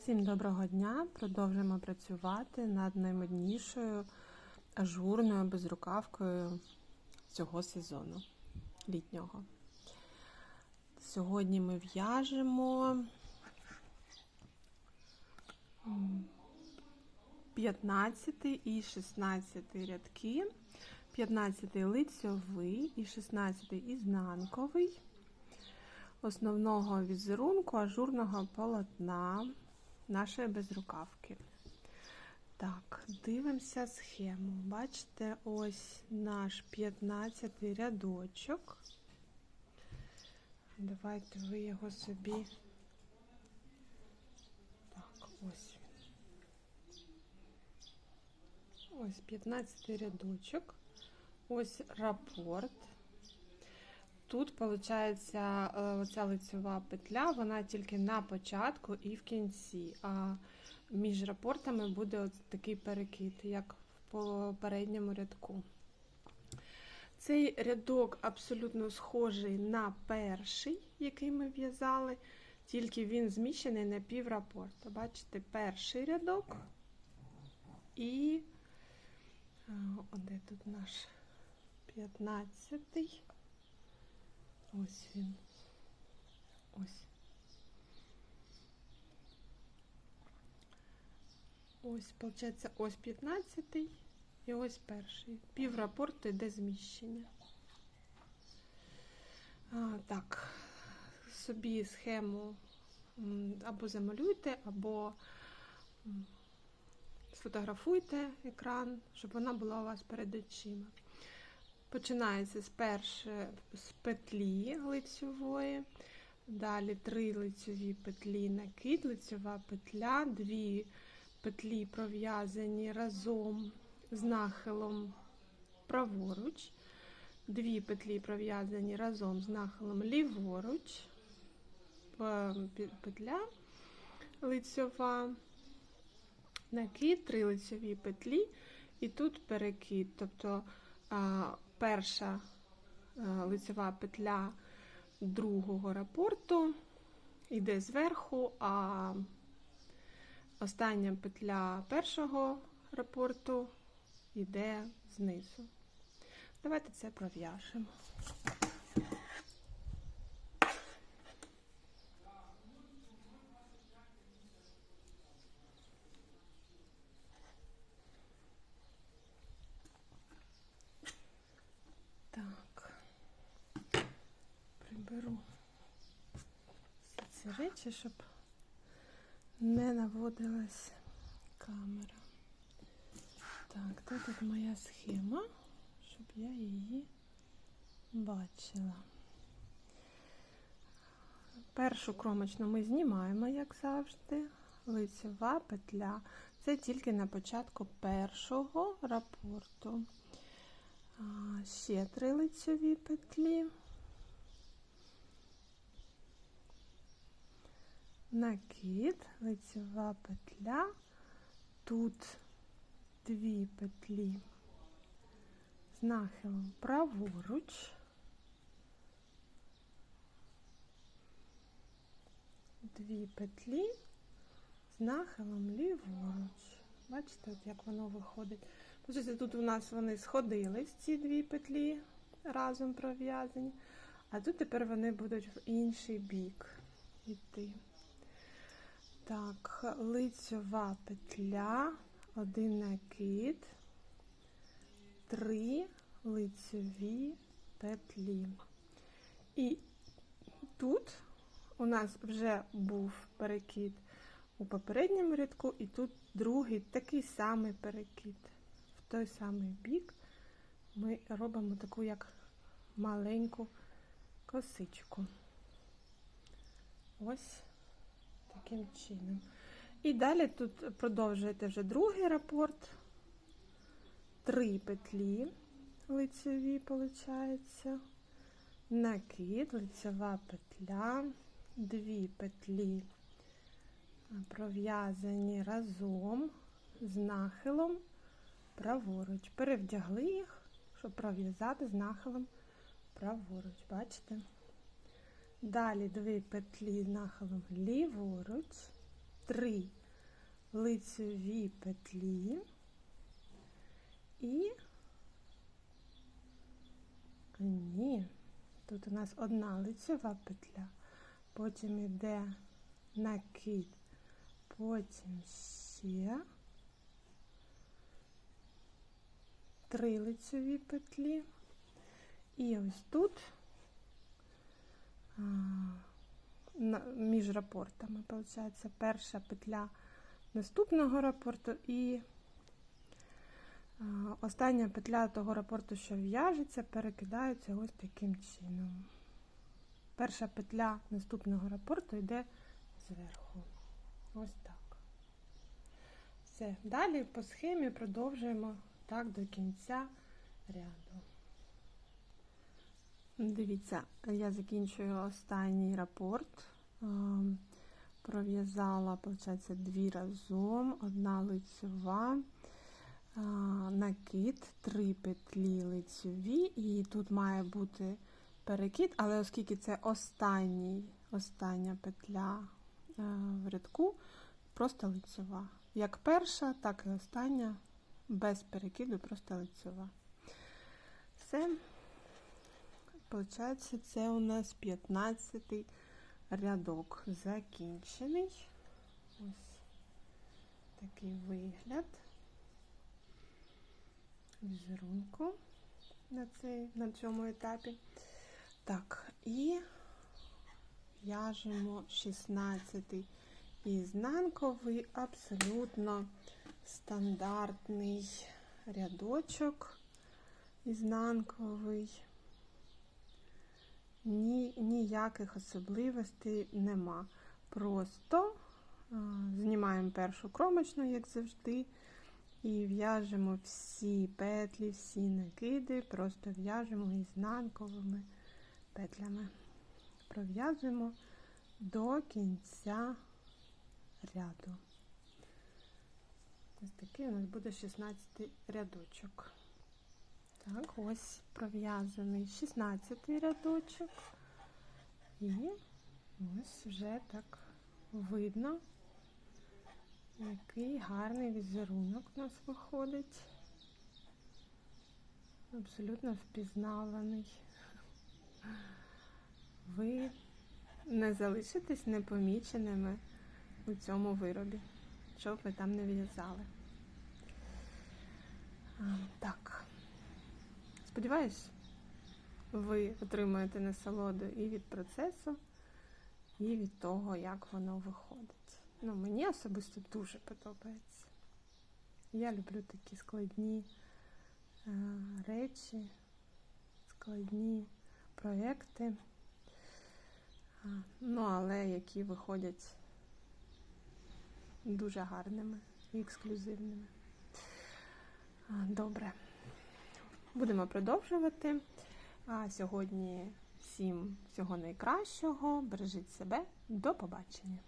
Всім доброго дня! Продовжуємо працювати над наймоднішою ажурною безрукавкою цього сезону літнього. Сьогодні ми в'яжемо 15 і 16 рядки, 15 лицьовий і 16 ізнанковий основного візерунку ажурного полотна нашої безрукавки. Так, дивимося схему. Бачите, ось наш 15 рядочок. Давайте ви його собі. Так, ось. Ось 15 рядочок. Ось рапорт. Тут, виходить, оця лицьова петля, вона тільки на початку і в кінці. А між рапортами буде ось такий перекид, як в попередньому рядку. Цей рядок абсолютно схожий на перший, який ми в'язали, тільки він зміщений на пів рапорта. Бачите, перший рядок і де тут наш 15-й. Ось він. Ось. Ось, виходить, ось 15 і ось перший. Пів рапорту йде зміщення. А, Так, собі схему або замалюйте, або сфотографуйте екран, щоб вона була у вас перед очима. Починається з першої з петлі лицьової, далі три лицьові петлі, накид, лицьова петля, дві петлі пров'язані разом з нахилом праворуч, дві петлі пров'язані разом з нахилом ліворуч, петля лицьова, накид, три лицьові петлі, і тут перекид. тобто перша е, лицева петля другого рапорту йде зверху, а остання петля першого рапорту йде знизу. Давайте це пров'яжемо. Беру всі ці речі, щоб не наводилась камера. Так, тут моя схема, щоб я її бачила. Першу кромочну ми знімаємо, як завжди, лицева петля. Це тільки на початку першого рапорту. Ще три лицеві петлі. Накид, лицева петля, тут дві петлі з нахилом праворуч, дві петлі з нахилом ліворуч. Бачите, як воно виходить. Тут у нас вони сходились, ці дві петлі разом пров'язані, а тут тепер вони будуть в інший бік йти. Так, лицьова петля, один накид, три лицьові петлі. І тут у нас вже був перекид у попередньому рядку, і тут другий такий самий перекид. В той самий бік ми робимо таку як маленьку косичку. Ось таким чином. І далі тут продовжуєте вже другий рапорт. Три петлі лицеві, виходить. Накид, лицева петля, дві петлі пров'язані разом з нахилом праворуч. Перевдягли їх, щоб пров'язати з нахилом праворуч. Бачите? Далі дві петлі нахилом ліворуч, три лицеві петлі і ні, тут у нас одна лицева петля, потім йде накид, потім ще три лицеві петлі. І ось тут між рапортами, виходить, перша петля наступного рапорту і остання петля того рапорту, що в'яжеться, перекидається ось таким чином. Перша петля наступного рапорту йде зверху. Ось так. Все. Далі по схемі продовжуємо так до кінця ряду. Дивіться, я закінчую останній рапорт. Ем, Пров'язала, виходить, дві разом, одна лицьова, накид, три петлі лицьові, і тут має бути перекид, але оскільки це останній, остання петля е, в рядку, просто лицьова. Як перша, так і остання, без перекиду, просто лицьова. Все. Получається, це у нас 15 рядок закінчений. Ось такий вигляд візерунку на, на цьому етапі. Так, і в'яжемо 16-й ізнанковий, абсолютно стандартний рядочок ізнанковий. Ні, ніяких особливостей нема. Просто знімаємо першу кромочну, як завжди, і в'яжемо всі петлі, всі накиди, просто в'яжемо ізнанковими петлями. Пров'язуємо до кінця ряду. Ось такий у нас буде 16 рядочок. Так, ось пров'язаний 16 рядочок. І ось вже так видно, який гарний візерунок у нас виходить. Абсолютно впізнаваний. Ви не залишитесь непоміченими у цьому виробі, що б ви там не в'язали. Так. Сподіваюсь, ви отримаєте насолоду і від процесу, і від того, як воно виходить. Ну, мені особисто дуже подобається. Я люблю такі складні е, речі, складні проекти, ну, але які виходять дуже гарними і ексклюзивними. Добре. Будемо продовжувати. А сьогодні всім всього найкращого. Бережіть себе. До побачення.